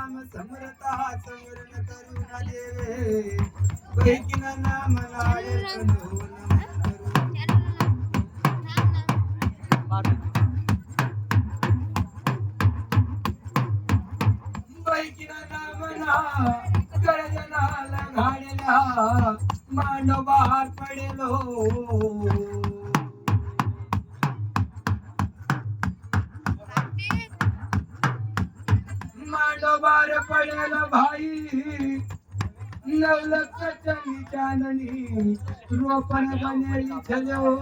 नाम समरता समरण करुणा देवे. बैकीन नाम नायक मांडोबार पडेल भाई. नवलक्ष चली चांदणी. रोपण बनेल छलो.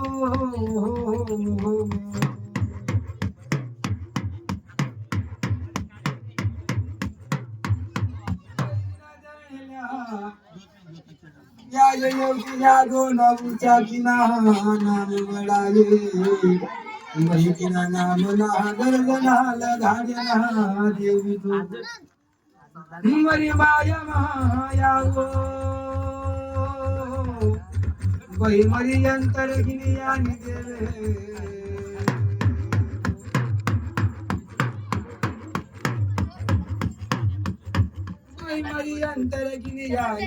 या योगी दोन अबूच्या किना नाम वडाले महिना नाम ना गर्जना धाड्या देवी तू. मरी माया माया गो मरी अंतर गिनी देवे मरी अंतर गिनी आणि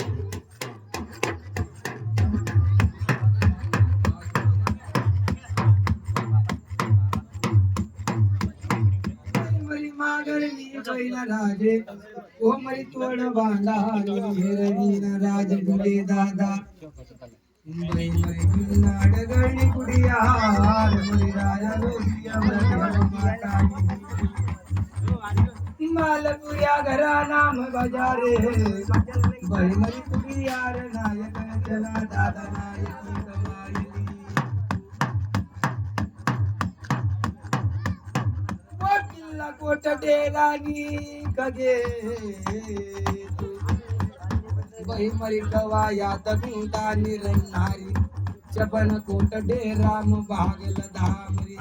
घरी राजे ओ तोड बांधा राज दादा. मुंबई कुडिया राजा रोजिया घरा नाम बजारे. बैमरी मरी नायक चला दादा नायक. ओ किल्ला कोट डेरानी कगे बाई मरी कवा यात गुंता निरंधारी चपन कोट डेराम भागल धामरी.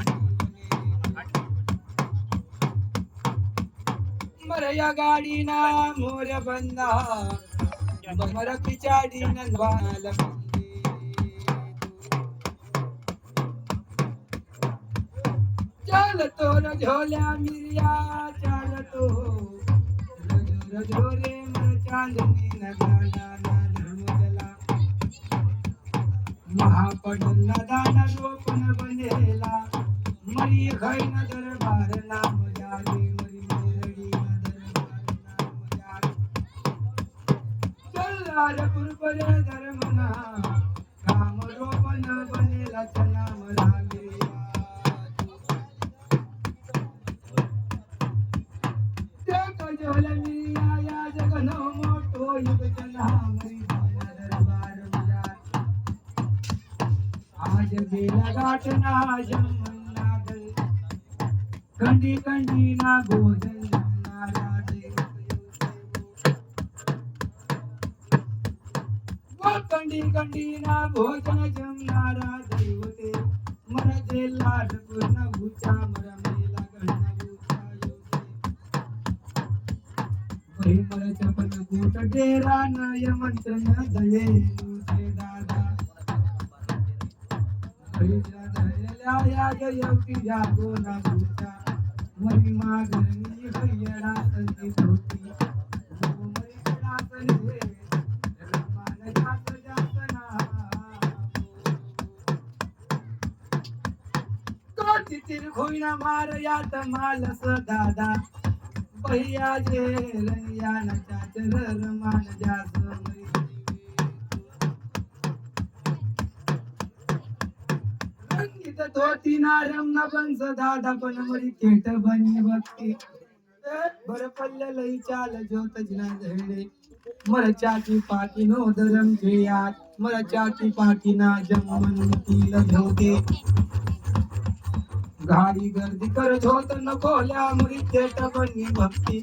मरया गाडी ना मोर बंदा बमर पिचाडी नंदवाल चाल तो र झोल्या मिरिया चाल तो र झोले मर चांदनी नगाना ना धर्मजला महापडन नदाना रोपण बनेला मरी खैन दरबार नाम जागे मरी मेरडी न दरबार नाम जागे चल्लारपूर परे धर्मना. काम रोपन बनेला चला आज बेला गाठना जमना गल कंडी कंडी ना गोजन जमनारा देव वो कंडी कंडी ना भोजन जमनारा देवते मर जे लाड पूर्ण भूचा मर मेला गणना भूचा योगे वही मर चपन कूट डेरा नय मंत्र न दये मुझे दादा मागणी भैयडा होती तो तितील खोईना मार यात मालस दादा. भैया जे रैया न चाचर मान जा मरी. मरीत धोती नारम न बंस दादा पण मरी थेट बनी भक्ती. बर पल्ल लई चाल ज्योत जिना धळे मर चाची पाकी नो धरम घेयात मर चाची पाकी ना जमन तील धोते घारी गर्दी करत होत नकोल्या मुरी थेट बनी भक्ती.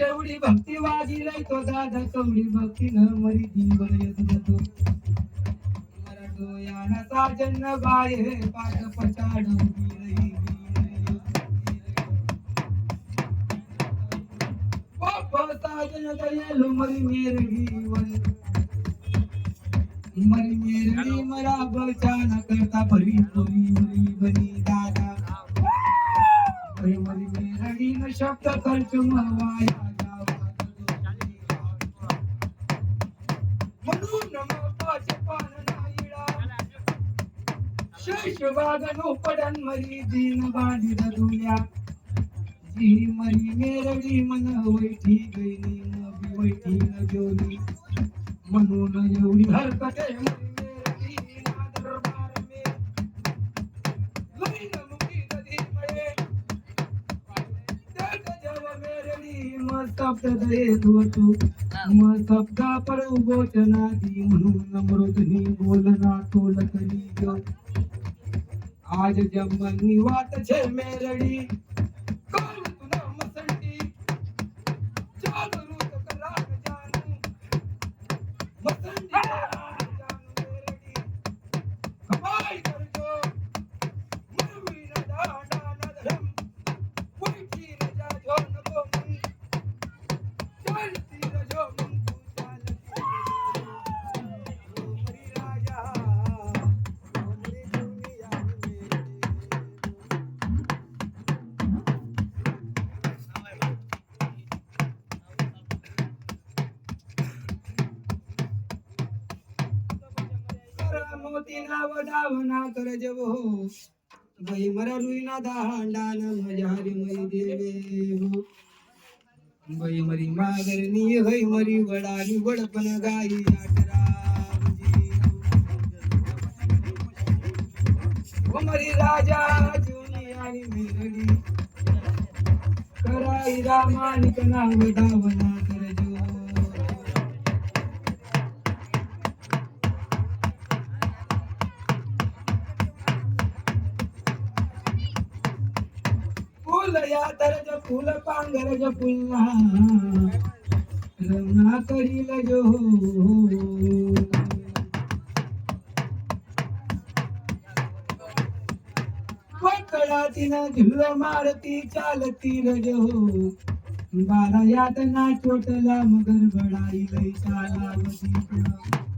तेवढी भक्ती तो दादा कवडी भक्ती न मरी जीवन येत जातो साजन बाये पाठ पचाड साजन दयालु मरी मरी मरा बचाना करता भरी भरी भरी दादा. मरी न शब्द खर्च मवाया म्हणून मोठाचे पान नाईडा शेष वागनो पडन मरी दीन बांधी दुल्या जी मरी मेरडी मन वैठी गैनी मबी वैठी न जोली म्हणून एवढी हरकत आहे मरी मेरडी ना दरबार में. लई न मुकी नदी दी म्हणून मृदनी बोलना तोल करी आज जमनी वाट छे मेरडी मोती नाव डावना कर जवो बाई मरा रुईना दांडा न मजारी मई देवे हो. बाई मरी मागरनी हई मरी वडारी वडपन गाई आटरा ओ मरी राजा जुनी आणि मेरडी. कराई रामानिक नाव डावना कर जो फुल या तरज फुल पांगरज पुन्हा रमना करील जो. पकडा तिनं झुल्लो मारती चालती रजो. बारा यात ना चोटला मगर बडाई लई चाला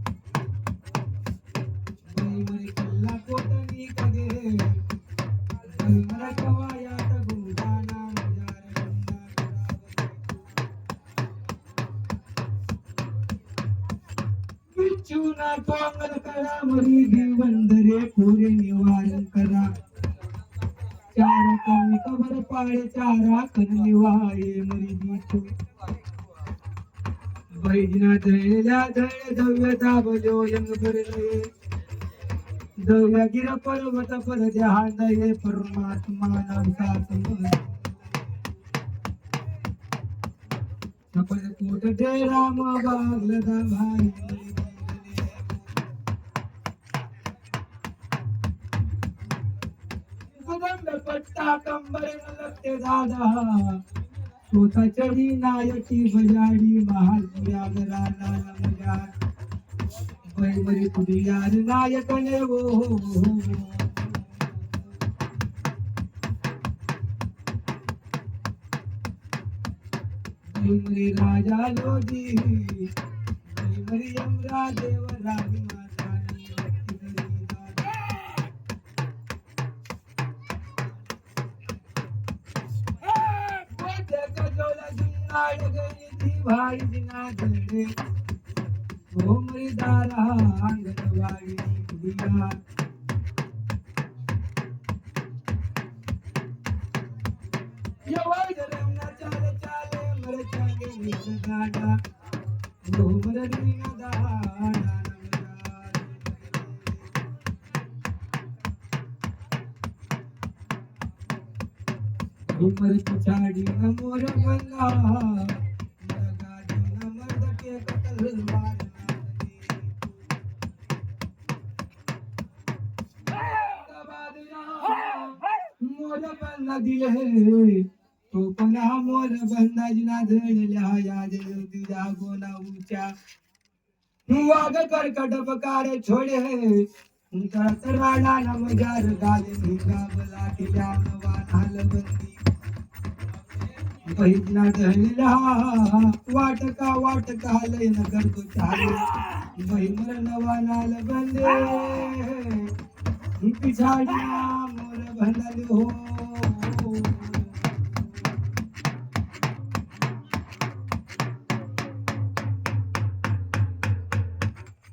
पावन करा मरी दिवंदरे पुरे निवारण करा. चार कमी कबर पाळे चारा कन निवाळे मरी बिच्छू बैजना जळल्या जळ दव्य दाबलो यंग भरले. दव्या गिर पर्वत पर ध्यान दये परमात्मा नामचा समज सपन कोट डेरा मग बागलदा भाई सुगंध पट्टा कंबर लगते दादा. स्वतः चढी नायकी बजाडी महाल पुऱ्या नाना मजार बैमरी पुढी यार नायकने वो हो, हो, हो, बैमरी राजा लोजी बैमरी यमरा देव राणी गणिती भाई दिना झेडे भोमरी दारा अंगणवाडी दिला यवाय गरमना चाल चाल उमर पिछाड़ी न मोर न मर्द के कतल मार मोर बंदा है मोर बंदा जिना धरल्या या देव तुझ्या गोना उचा वाग करकट पकार छोडे तर राणा नमजार गाले भिंगा बला तिला नवा नाल बंदी पहिला धरला वाटका वाटका लय न करतो चाले महिमर नवानाल बंदे. पिछाडिया मोर भंडल हो.